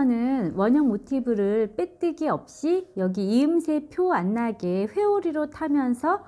상강에서는 원형 모티브를 빼뜨기 없이 여기 이음새 표 안 나게 회오리로 타면서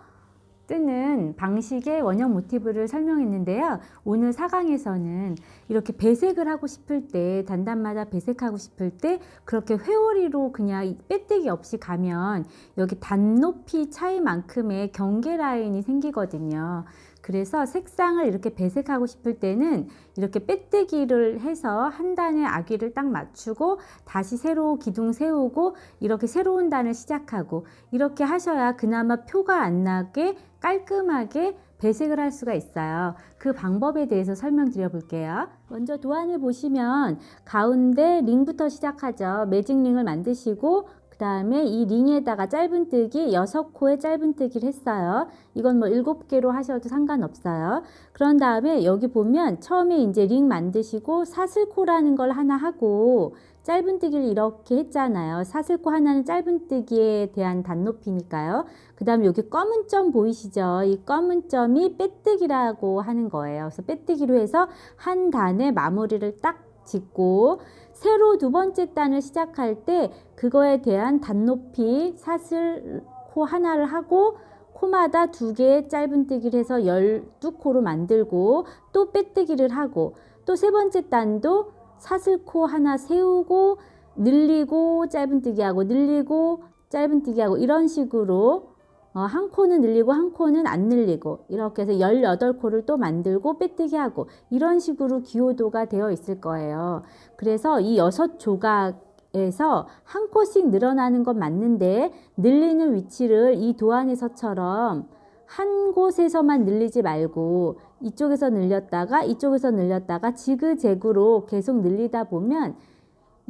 뜨는 방식의 원형 모티브를 설명했는데요. 오늘 4강에서는 이렇게 배색을 하고 싶을 때, 단단마다 배색하고 싶을 때 그렇게 회오리로 그냥 빼뜨기 없이 가면 여기 단높이 차이만큼의 경계 라인이 생기거든요. 그래서 색상을 이렇게 배색하고 싶을 때는 이렇게 빼뜨기를 해서 한 단의 아기를 딱 맞추고 다시 새로 기둥 세우고 이렇게 새로운 단을 시작하고 이렇게 하셔야 그나마 표가 안 나게 깔끔하게 배색을 할 수가 있어요. 그 방법에 대해서 설명드려 볼게요. 먼저 도안을 보시면 가운데 링부터 시작하죠. 매직 링을 만드시고 그 다음에 이 링에다가 짧은뜨기 6코의 짧은뜨기를 했어요. 이건 뭐 7개로 하셔도 상관없어요. 그런 다음에 여기 보면 처음에 이제 링 만드시고 사슬코라는 걸 하나 하고 짧은뜨기를 이렇게 했잖아요. 사슬코 하나는 짧은뜨기에 대한 단높이니까요. 그 다음에 여기 검은 점 보이시죠? 이 검은 점이 빼뜨기라고 하는 거예요. 그래서 빼뜨기로 해서 한 단의 마무리를 딱 짓고 새로 두 번째 단을 시작할 때 그거에 대한 단높이 사슬 코 하나를 하고 코마다 두 개의 짧은뜨기를 해서 12코로 만들고 또 빼뜨기를 하고 또 세 번째 단도 사슬코 하나 세우고 늘리고 짧은뜨기 하고 늘리고 짧은뜨기 하고 이런 식으로 어, 한 코는 늘리고 한 코는 안 늘리고 이렇게 해서 18코를 또 만들고 빼뜨기 하고 이런 식으로 기호도가 되어 있을 거예요. 그래서 이 여섯 조각에서 한 코씩 늘어나는 건 맞는데 늘리는 위치를 이 도안에서처럼 한 곳에서만 늘리지 말고 이쪽에서 늘렸다가 이쪽에서 늘렸다가 지그재그로 계속 늘리다 보면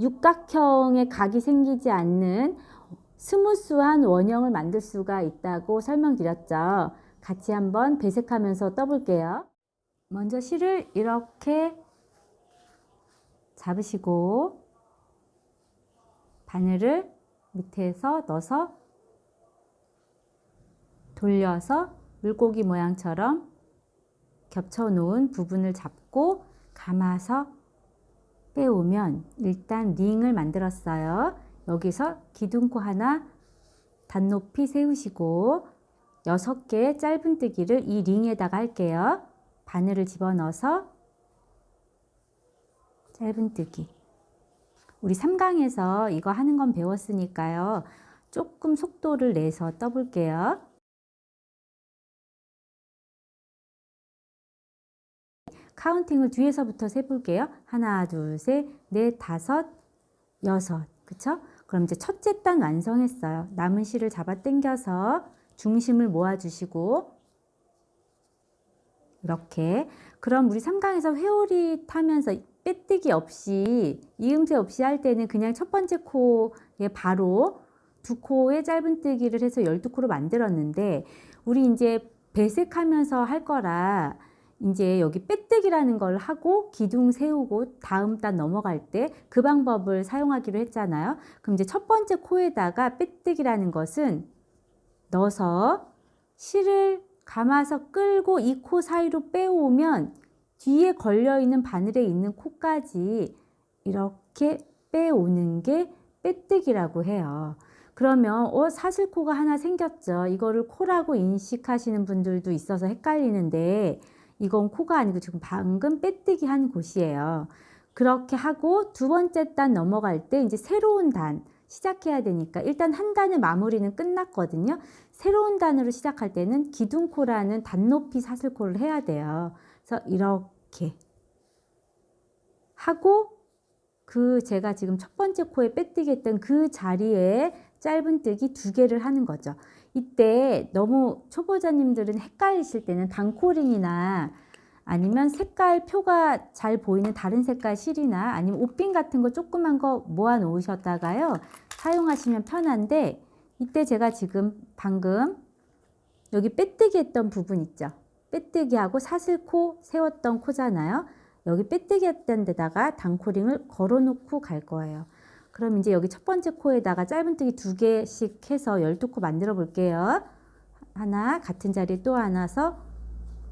육각형의 각이 생기지 않는 스무스한 원형을 만들 수가 있다고 설명드렸죠. 같이 한번 배색하면서 떠볼게요. 먼저 실을 이렇게 잡으시고 바늘을 밑에서 넣어서 돌려서 물고기 모양처럼 겹쳐 놓은 부분을 잡고 감아서 빼오면 일단 링을 만들었어요. 여기서 기둥코 하나 단높이 세우시고 여섯 개의 짧은뜨기를 이 링에다가 할게요. 바늘을 집어넣어서 짧은뜨기. 우리 3강에서 이거 하는 건 배웠으니까요. 조금 속도를 내서 떠볼게요. 카운팅을 뒤에서부터 세볼게요. 하나, 둘, 셋, 넷, 다섯, 여섯. 그쵸? 그럼 이제 첫째 단 완성했어요. 남은 실을 잡아 당겨서 중심을 모아주시고 이렇게 그럼 우리 3강에서 회오리 타면서 빼뜨기 없이 이음새 없이 할 때는 그냥 첫 번째 코에 바로 두 코의 짧은뜨기를 해서 12코로 만들었는데 우리 이제 배색하면서 할 거라 이제 여기 빼뜨기라는 걸 하고 기둥 세우고 다음 단 넘어갈 때 그 방법을 사용하기로 했잖아요. 그럼 이제 첫 번째 코에다가 빼뜨기라는 것은 넣어서 실을 감아서 끌고 이 코 사이로 빼오면 뒤에 걸려 있는 바늘에 있는 코까지 이렇게 빼오는 게 빼뜨기라고 해요. 그러면 어 사슬코가 하나 생겼죠. 이거를 코라고 인식하시는 분들도 있어서 헷갈리는데 이건 코가 아니고 지금 방금 빼뜨기 한 곳이에요. 그렇게 하고 두 번째 단 넘어갈 때 이제 새로운 단 시작해야 되니까 일단 한 단의 마무리는 끝났거든요. 새로운 단으로 시작할 때는 기둥코라는 단 높이 사슬코를 해야 돼요. 그래서 이렇게 하고 그 제가 지금 첫 번째 코에 빼뜨기 했던 그 자리에 짧은 뜨기 두 개를 하는 거죠. 이때 너무 초보자님들은 헷갈리실 때는 단코링이나 아니면 색깔 표가 잘 보이는 다른 색깔 실이나 아니면 옷핀 같은 거 조그만 거 모아 놓으셨다가요. 사용하시면 편한데 이때 제가 지금 방금 여기 빼뜨기 했던 부분 있죠. 빼뜨기 하고 사슬코 세웠던 코잖아요. 여기 빼뜨기 했던 데다가 단코링을 걸어 놓고 갈 거예요 그럼 이제 여기 첫 번째 코에다가 짧은뜨기 두 개씩 해서 12코 만들어 볼게요. 하나, 같은 자리에 또 하나서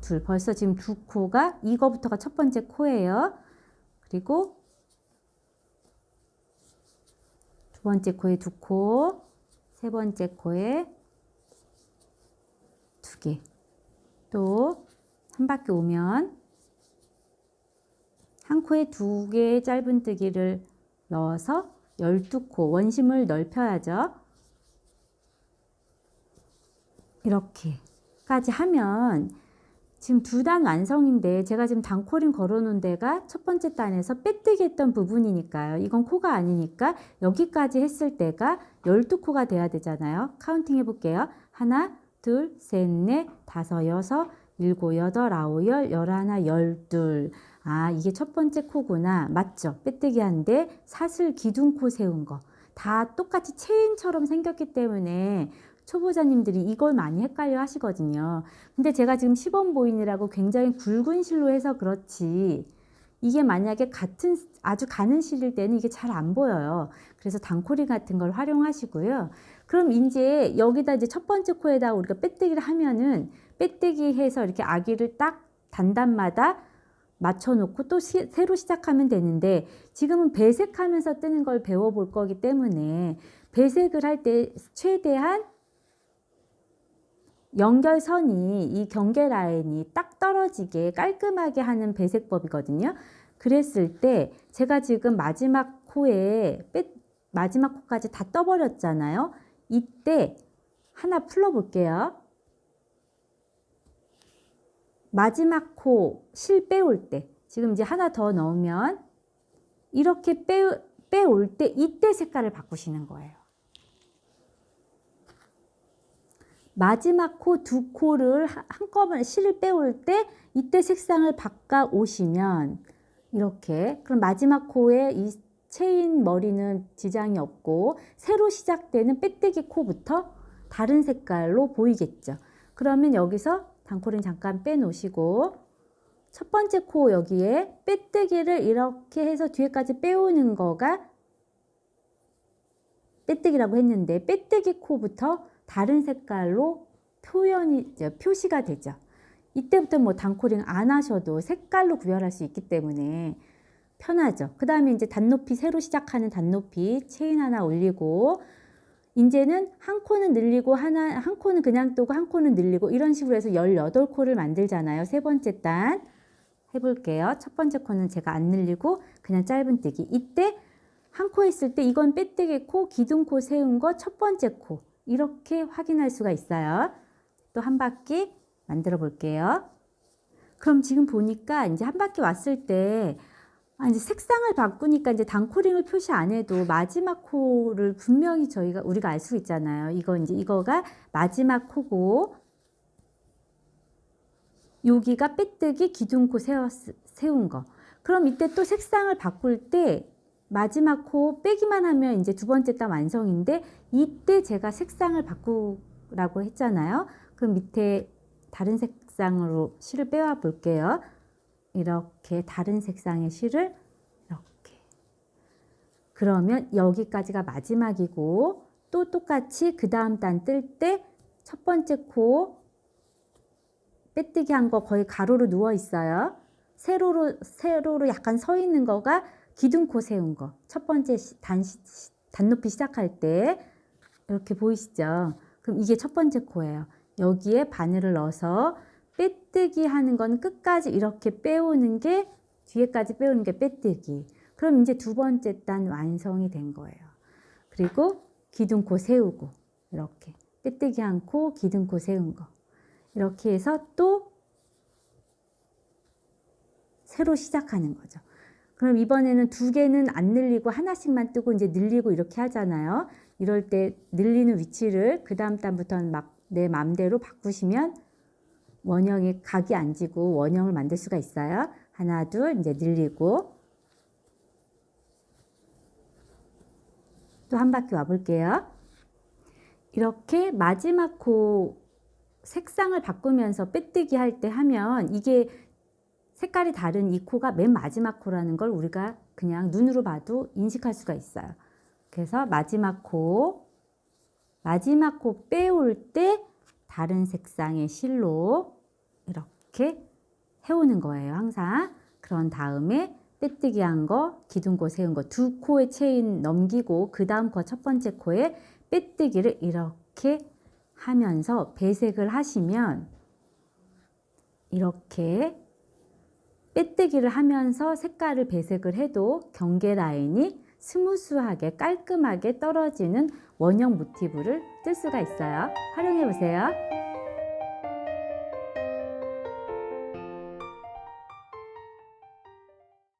둘. 벌써 지금 두 코가 이거부터가 첫 번째 코예요. 그리고 두 번째 코에 두 코, 세 번째 코에 두 개. 또 한 바퀴 오면 한 코에 두 개의 짧은뜨기를 넣어서 12코 원심을 넓혀야죠. 이렇게까지 하면 지금 두 단 완성인데 제가 지금 단코린 걸어 놓은 데가 첫 번째 단에서 빼뜨기 했던 부분이니까요. 이건 코가 아니니까 여기까지 했을 때가 12코가 돼야 되잖아요. 카운팅 해볼게요. 하나, 둘, 셋, 넷, 다섯, 여섯, 일곱, 여덟, 아홉, 열, 열하나, 열둘. 아, 이게 첫 번째 코구나. 맞죠? 빼뜨기 한데 사슬 기둥코 세운 거. 다 똑같이 체인처럼 생겼기 때문에 초보자님들이 이걸 많이 헷갈려 하시거든요. 근데 제가 지금 시범 보인이라고 굉장히 굵은 실로 해서 그렇지. 이게 만약에 같은 아주 가는 실일 때는 이게 잘 안 보여요. 그래서 단코리 같은 걸 활용하시고요. 그럼 이제 여기다 이제 첫 번째 코에다 우리가 빼뜨기를 하면은 빼뜨기 해서 이렇게 아기를 딱 단단마다 맞춰놓고 또 시, 새로 시작하면 되는데 지금은 배색하면서 뜨는 걸 배워볼 거기 때문에 배색을 할 때 최대한 연결선이 이 경계 라인이 딱 떨어지게 깔끔하게 하는 배색법이거든요. 그랬을 때 제가 지금 마지막 코에 빼, 마지막 코까지 다 떠버렸잖아요. 이때 하나 풀어볼게요. 마지막 코 실 빼올 때 지금 이제 하나 더 넣으면 이렇게 빼, 빼올 때 이때 색깔을 바꾸시는 거예요. 마지막 코 두 코를 한꺼번에 실을 빼올 때 이때 색상을 바꿔 오시면 이렇게 그럼 마지막 코에 이 체인 머리는 지장이 없고 새로 시작되는 빼뜨기 코부터 다른 색깔로 보이겠죠. 그러면 여기서 단코를 잠깐 빼놓으시고 첫 번째 코 여기에 빼뜨기를 이렇게 해서 뒤에까지 빼오는 거가 빼뜨기라고 했는데 빼뜨기 코부터 다른 색깔로 표현이 표시가 되죠. 이때부터 뭐 단코링 안 하셔도 색깔로 구별할 수 있기 때문에 편하죠. 그 다음에 이제 단높이 새로 시작하는 단높이 체인 하나 올리고 이제는 한 코는 늘리고 하나 한 코는 그냥 뜨고 한 코는 늘리고 이런 식으로 해서 18코를 만들잖아요. 세 번째 단 해볼게요. 첫 번째 코는 제가 안 늘리고 그냥 짧은뜨기. 이때 한코 있을 때 이건 빼뜨기 코, 기둥코 세운 거 첫 번째 코 이렇게 확인할 수가 있어요. 또 한 바퀴 만들어 볼게요. 그럼 지금 보니까 이제 한 바퀴 왔을 때 아, 이제 색상을 바꾸니까 이제 단코링을 표시 안 해도 마지막 코를 분명히 저희가 우리가 알 수 있잖아요. 이거 이제 이거가 마지막 코고 여기가 빼뜨기 기둥코 세웠, 세운 거. 그럼 이때 또 색상을 바꿀 때 마지막 코 빼기만 하면 이제 두 번째 단 완성인데 이때 제가 색상을 바꾸라고 했잖아요. 그럼 밑에 다른 색상으로 실을 빼와 볼게요. 이렇게 다른 색상의 실을 이렇게. 그러면 여기까지가 마지막이고 또 똑같이 그 다음 단 뜰 때 첫 번째 코 빼뜨기 한 거 거의 가로로 누워 있어요. 세로로 세로로 약간 서 있는 거가 기둥코 세운 거. 첫 번째 단 단높이 시작할 때 이렇게 보이시죠? 그럼 이게 첫 번째 코예요. 여기에 바늘을 넣어서 빼뜨기 하는 건 끝까지 이렇게 빼오는 게 뒤에까지 빼오는 게 빼뜨기. 그럼 이제 두 번째 단 완성이 된 거예요. 그리고 기둥코 세우고 이렇게 빼뜨기 한 코, 기둥코 세운 거. 이렇게 해서 또 새로 시작하는 거죠. 그럼 이번에는 두 개는 안 늘리고 하나씩만 뜨고 이제 늘리고 이렇게 하잖아요. 이럴 때 늘리는 위치를 그 다음 단부터는 막 내 맘대로 바꾸시면 원형이 각이 안 지고 원형을 만들 수가 있어요. 하나, 둘, 이제 늘리고 또 한 바퀴 와볼게요. 이렇게 마지막 코 색상을 바꾸면서 빼뜨기 할 때 하면 이게 색깔이 다른 이 코가 맨 마지막 코라는 걸 우리가 그냥 눈으로 봐도 인식할 수가 있어요. 그래서 마지막 코, 마지막 코 빼올 때 다른 색상의 실로 이렇게 해오는 거예요. 항상. 그런 다음에 빼뜨기 한 거, 기둥코 세운 거 두 코에 체인 넘기고 그 다음 코첫 번째 코에 빼뜨기를 이렇게 하면서 배색을 하시면 이렇게 빼뜨기를 하면서 색깔을 배색을 해도 경계 라인이 스무스하게 깔끔하게 떨어지는 원형 모티브를 뜰 수가 있어요. 활용해 보세요.